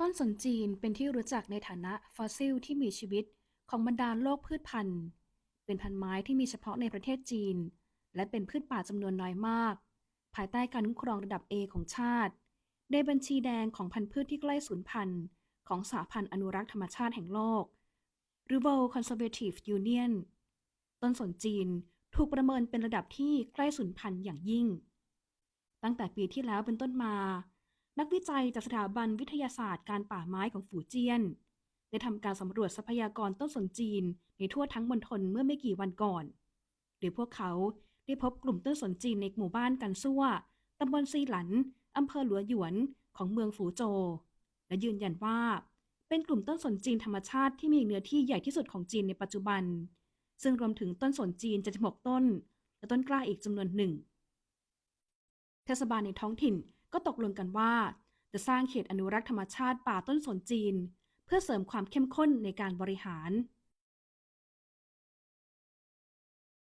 ต้นสนจีนเป็นที่รู้จักในฐานะฟอสซิลที่มีชีวิตของบรรดาโลกพืชพันธุ์ เป็นพันไม้ที่มีเฉพาะในประเทศจีน และเป็นพืชป่าจำนวนน้อยมาก ภายใต้การคุ้มครองระดับ A ของชาติ ในบัญชีแดงของพันธุ์พืชที่ใกล้สูญพันธุ์ของสหพันธ์อนุรักษ์ธรรมชาติแห่งโลก หรือ World Conservative Union ต้นสนจีนถูกประเมินเป็นระดับที่ใกล้สูญพันธุ์อย่างยิ่ง ตั้งแต่ปีที่แล้วเป็นต้นมา นักวิจัยจากสถาบันวิทยาศาสตร์การป่าไม้ของฝูเจียน ได้ทำการสำรวจทรัพยากรต้นสนจีนในทั่วทั้งมณฑลเมื่อไม่กี่วันก่อน โดยพวกเขาได้พบกลุ่มต้นสนจีนในหมู่บ้านกันซั่วตำบลซีหลันอำเภอหลัวหยวนของเมืองฝูโจ และยืนยันว่า เป็นกลุ่มต้นสนจีนธรรมชาติที่มีเนื้อที่ใหญ่ที่สุดของจีนในปัจจุบัน ซึ่งรวมถึงต้นสนจีน76ต้น และต้นกล้าอีกจำนวนหนึ่งเทศบาลในท้องถิ่น ก็ตกลงกันว่า จะสร้างเขตอนุรักษ์ธรรมชาติป่าต้นสนจีน เพื่อเสริมความเข้มข้นในการบริหาร